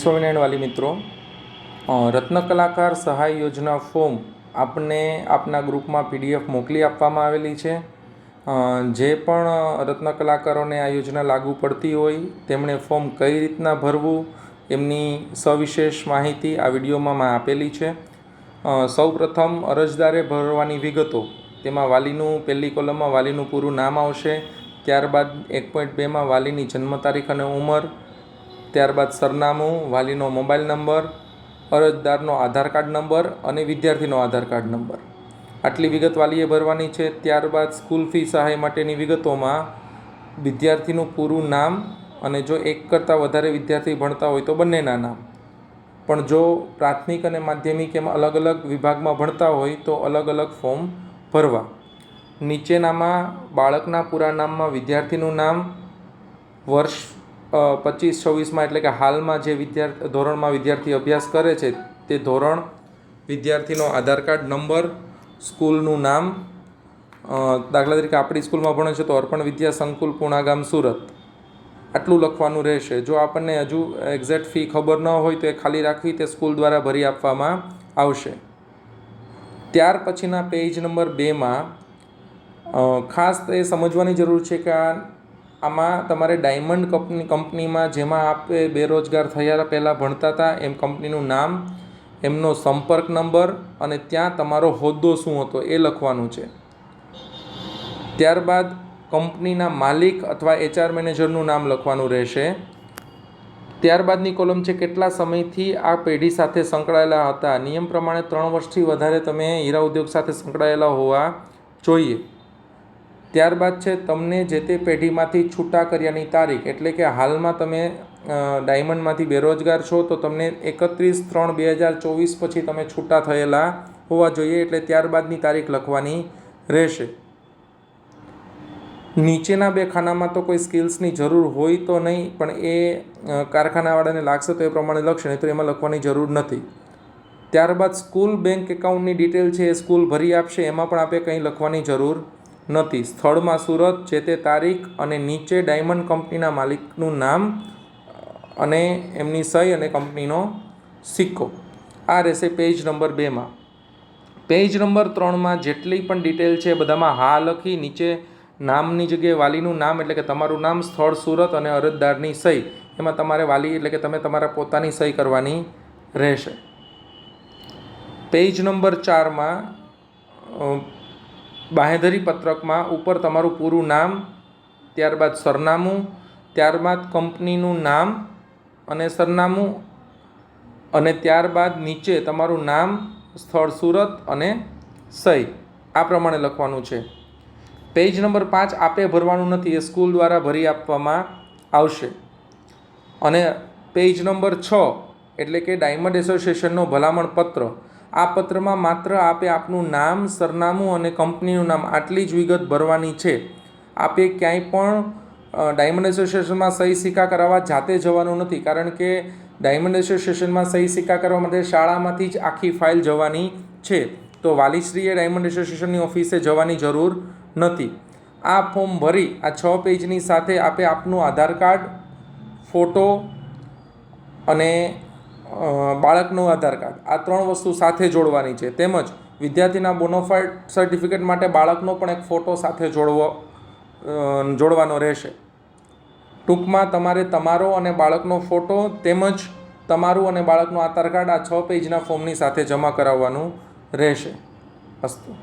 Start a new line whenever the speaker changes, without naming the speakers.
સ્વામિનારાયણ વાલી મિત્રો રત્ન કલાકાર સહાય યોજના ફોર્મ આપને આપના ગ્રુપમાં પીડીએફ મોકલી આપવામાં આવેલી છે. જે પણ રત્ન કલાકારોને આ યોજના લાગુ પડતી હોય, તેમણે ફોર્મ કઈ રીતના ભરવું, એમની સવિશેષ માહિતી આ વિડીયોમાં આપેલી છે. સૌ સૌપ્રથમ અરજદારે ભરવાની વિગતો, તેમાં વાલીનું, પહેલી કોલમમાં વાલીનું પૂરું નામ આવશે, ત્યારબાદ એક પોઈન્ટ બેમાં વાલીની જન્મ તારીખ અને ઉંમર ત્યારબાદ સરનામું, વાલીનો મોબાઈલ નંબર, અરજદારનો આધાર કાર્ડ નંબર અને વિદ્યાર્થીનો આધાર કાર્ડ નંબર. આટલી વિગત વાલીએ ભરવાની છે. ત્યારબાદ સ્કૂલ ફી સહાય માટેની વિગતોમાં વિદ્યાર્થીનું પૂરું નામ અને જો એક કરતાં વધારે વિદ્યાર્થી ભણતા હોય તો બંનેના નામ. પણ જો પ્રાથમિક અને માધ્યમિક એમ અલગ અલગ વિભાગમાં ભણતા હોય તો અલગ અલગ ફોર્મ ભરવા. નીચેનામાં બાળકના પૂરા નામમાં વિદ્યાર્થીનું નામ, વર્ષ પચીસ, છવ્વીસમાં એટલે કે હાલમાં જે વિદ્યાર્થી ધોરણમાં વિદ્યાર્થી અભ્યાસ કરે છે, તે ધોરણ વિદ્યાર્થીનો આધાર કાર્ડ, નંબર, સ્કૂલનું નામ દાખલા તરીકે આપણી સ્કૂલમાં ભણે છે તો અર્પણ વિદ્યા સંકુલ પૂણાગામ સુરત. આટલું લખવાનું રહેશે. જો આપણને હજુ એક્ઝેક્ટ ફી ખબર ન હોય તો એ ખાલી રાખવી તે સ્કૂલ દ્વારા ભરી આપવામાં આવશે. ત્યાર પછીના પેજ નંબર બેમાં ખાસ એ સમજવાની જરૂર છે કે આ આમાં તમારે ડાયમંડ કંપની, કંપનીમાં જેમાં આપે બેરોજગાર થયા પહેલાં ભણતા હતા, એમ કંપનીનું નામ, એમનો સંપર્ક નંબર અને ત્યાં તમારો હોદ્દો શું હતો એ લખવાનું છે. ત્યારબાદ કંપનીના માલિક અથવા એચઆર મેનેજરનું નામ લખવાનું રહેશે. ત્યારબાદની કોલમ છે કેટલા સમયથી આ પેઢી સાથે સંકળાયેલા હતા? નિયમ પ્રમાણે ત્રણ વર્ષથી વધારે તમે હીરા ઉદ્યોગ સાથે સંકળાયેલા હોવા જોઈએ. ત્યારબાદ છે, તમને જે તે પેઢીમાંથી છૂટા કર્યાની તારીખ, એટલે કે હાલમાં તમે ડાયમંડમાંથી બેરોજગાર છો, તો તમને એકત્રીસ ત્રણ બે હજાર ચોવીસ પછી તમે છૂટા થયેલા હોવા જોઈએ, એટલે ત્યારબાદની તારીખ લખવાની રહેશે. નીચેના બે ખાનામાં તો કોઈ સ્કિલ્સની જરૂર હોય તો નહીં, પણ એ કારખાનાવાળાને લાગશે તો એ પ્રમાણે લખશે, નહીં તો એમાં લખવાની જરૂર નથી. ત્યારબાદ સ્કૂલ બેંક એકાઉન્ટની ડિટેલ છે, એ સ્કૂલ ભરી આપશે, એમાં પણ આપણે કંઈ લખવાની જરૂર નથી. સ્થળમાં સુરત જે તે તારીખ અને નીચે ડાયમંડ કંપનીના માલિકનું નામ અને એમની સહી અને કંપનીનો સિક્કો. આ રહેશે પેજ નંબર બેમાં પેજ નંબર ત્રણમાં જેટલી પણ ડિટેલ છે બધામાં હા લખી નીચે નામની જગ્યાએ વાલીનું નામ એટલે કે તમારું નામ, સ્થળ, સુરત અને અરજદારની સહી. એમાં તમારે વાલી એટલે કે તમે તમારા પોતાની સહી કરવાની રહેશે. પેજ નંબર ચારમાં બાંહેધરી પત્રકમાં ઉપર તમારું પૂરું નામ, ત્યારબાદ સરનામું, ત્યારબાદ કંપનીનું નામ અને સરનામું અને ત્યારબાદ નીચે તમારું નામ, સ્થળ, સુરત અને સહી. આ પ્રમાણે લખવાનું છે. પેજ નંબર પાંચ આપે ભરવાનું નથી, એ સ્કૂલ દ્વારા ભરી આપવામાં આવશે. અને પેજ નંબર છ એટલે કે ડાયમંડ એસોસિએશનનો ભલામણ પત્ર આ પત્રમાં માત્ર આપે આપનું નામ, સરનામું અને કંપનીનું નામ આટલી જ વિગત ભરવાની છે. આપે ક્યાંય પણ ડાયમંડ એસોસિએશનમાં સહી સિક્કા કરાવવા જાતે જવાનું નથી, કારણ કે ડાયમંડ એસોસિએશનમાં સહી સિક્કા કરવા માટે શાળામાંથી જ આખી ફાઇલ જવાની છે. તો વાલીશ્રીએ ડાયમંડ એસોસિએશનની ઓફિસે જવાની જરૂર નથી. આ ફોર્મ ભરી, આ છ પેજની સાથે આપે આપનું આધાર કાર્ડ, ફોટો અને બાળકનું આધાર કાર્ડ. આ ત્રણ વસ્તુ સાથે જોડવાની છે. તેમજ વિદ્યાર્થીના બોનોફાઇડ સર્ટિફિકેટ માટે બાળકનો પણ એક ફોટો સાથે જોડવો જોડવાનો રહેશે. ટૂંકમાં તમારે તમારો અને બાળકનો ફોટો તેમજ તમારું અને બાળકનું આધાર કાર્ડ આ છ પેજના ફોર્મની સાથે જમા કરાવવાનું રહેશે. અસ્તુ